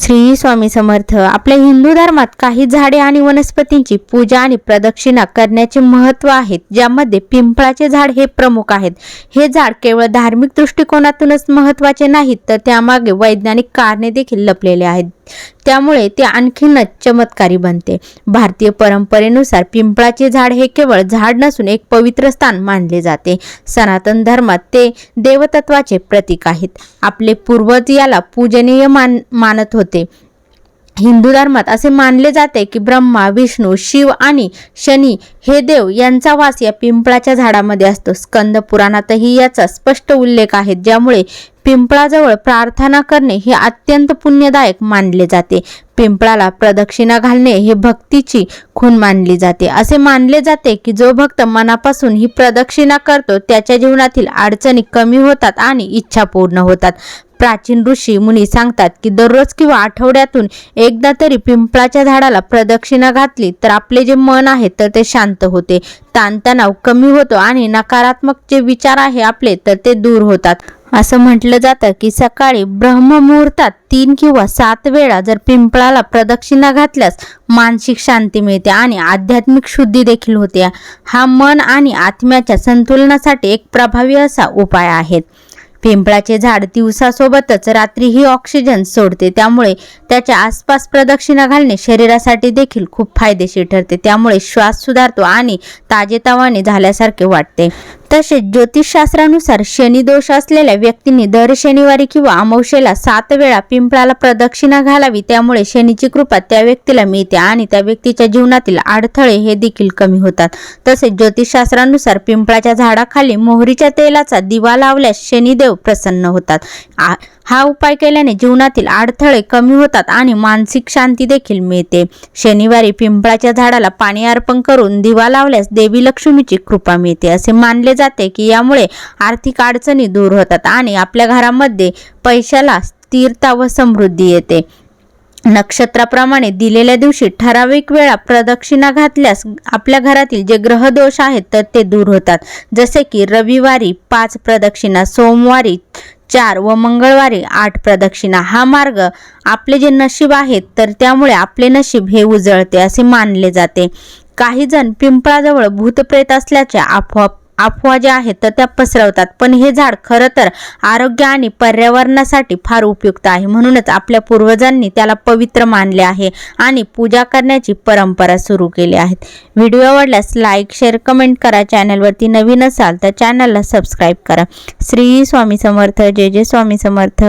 श्री स्वामी समर्थ आपल्या हिंदू धर्मात काही झाडे आणि वनस्पतींची पूजा आणि प्रदक्षिणा करण्याचे महत्त्व आहेत ज्यामध्ये पिंपळाचे झाड हे प्रमुख आहेत. हे झाड केवळ धार्मिक दृष्टिकोनातूनच महत्त्वाचे नाहीत तर त्यामागे वैज्ञानिक कारणे देखील लपलेले आहेत. त्यामुळे ते आणखीनच चमत्कारी बनते. भारतीय परंपरेनुसार पिंपळाचे झाड हे केवळ झाड नसून एक पवित्र स्थान मानले जाते. सनातन धर्मात ते देवतत्वाचे प्रतीक आहेत. आपले पूर्वज याला पूजनीय मान मानत होते. हिंदू धर्मात असे मानले जाते की ब्रह्मा विष्णू शिव आणि शनी हे देव यांचा वास या पिंपळाच्या झाडामध्ये असतो. स्कंद पुराणातही याचा स्पष्ट उल्लेख आहे ज्यामुळे पिंपळाजवळ प्रार्थना करणे हे अत्यंत पुण्यदायक मानले जाते. पिंपळाला प्रदक्षिणा घालणे हे भक्तीची खून मानली जाते. असे मानले जाते की जो भक्त मनापासून ही प्रदक्षिणा करतो त्याच्या जीवनातील अडचणी कमी होतात आणि इच्छा पूर्ण होतात. प्राचीन ऋषी मुनी सांगतात की दररोज किंवा आठवड्यातून एकदा तरी पिंपळाच्या झाडाला प्रदक्षिणा घातली तर आपले जे मन आहे तर ते शांत होते. ताणतणाव कमी होतो आणि नकारात्मक जे विचार आहे आपले तर ते दूर होतात. असं म्हटलं जातं की सकाळी ब्रह्ममुहूर्तात तीन किंवा सात वेळा जर पिंपळाला प्रदक्षिणा घातल्यास मानसिक शांती मिळते आणि आध्यात्मिक शुद्धी देखील होते. हा मन आणि आत्म्याच्या संतुलनासाठी एक प्रभावी असा उपाय आहे. पिंपळाचे झाड दिवसासोबतच रात्रीही ऑक्सिजन सोडते. त्यामुळे त्याच्या आसपास प्रदक्षिणा घालणे शरीरासाठी देखील खूप फायदेशीर ठरते. त्यामुळे श्वास सुधारतो आणि ताजेतवाने झाल्यासारखे वाटते. तसेच ज्योतिषशास्त्रानुसार शनिदोष असलेल्या व्यक्तींनी दर शनिवारी किंवा अमावशेला सात वेळा पिंपळाला प्रदक्षिणा घालावी. त्यामुळे शनीची कृपा त्या व्यक्तीला मिळते आणि त्या व्यक्तीच्या जीवनातील अडथळे हे देखील कमी होतात. तसेच ज्योतिषशास्त्रानुसार पिंपळाच्या झाडाखाली मोहरीच्या तेलाचा दिवा लावल्यास शनिदेव प्रसन्न होतात. आ- हा उपाय केल्याने जीवनातील अडथळे कमी होतात आणि मानसिक शांती देखील मिळते. शनिवारी पिंपळाच्या झाडाला पाणी अर्पण करून दिवा लावल्यास देवी लक्ष्मीची कृपा मिळते असे मानले जाते की यामुळे आर्थिक अडचणी दूर होतात आणि आपल्या घरामध्ये पैशाला स्थिरता व समृद्धी येते. नक्षत्राप्रमाणे दिलेल्या दिवशी ठराविक वेळा प्रदक्षिणा घातल्यास आपल्या घरातील जे ग्रहदोष आहेत तर ते दूर होतात. जसे की रविवारी पाच प्रदक्षिणा सोमवारी चार व मंगळवारी आठ प्रदक्षिणा. हा मार्ग आपले जे नशीब आहेत तर त्यामुळे आपले नशीब हे उजळते असे मानले जाते. काही जण पिंपळाजवळ भूतप्रेत असल्याच्या अफवा अफवा ज्या आहेत तर त्या पसरवतात. पण हे झाड खरं तर आरोग्य आणि पर्यावरणासाठी फार उपयुक्त आहे. म्हणूनच आपल्या पूर्वजांनी त्याला पवित्र मानले आहे आणि पूजा करण्याची परंपरा सुरू केली आहे. व्हिडिओ आवडल्यास लाईक शेअर कमेंट करा. चॅनलवरती नवीन असाल तर चॅनलला सबस्क्राईब करा. श्री स्वामी समर्थ. जय जय स्वामी समर्थ.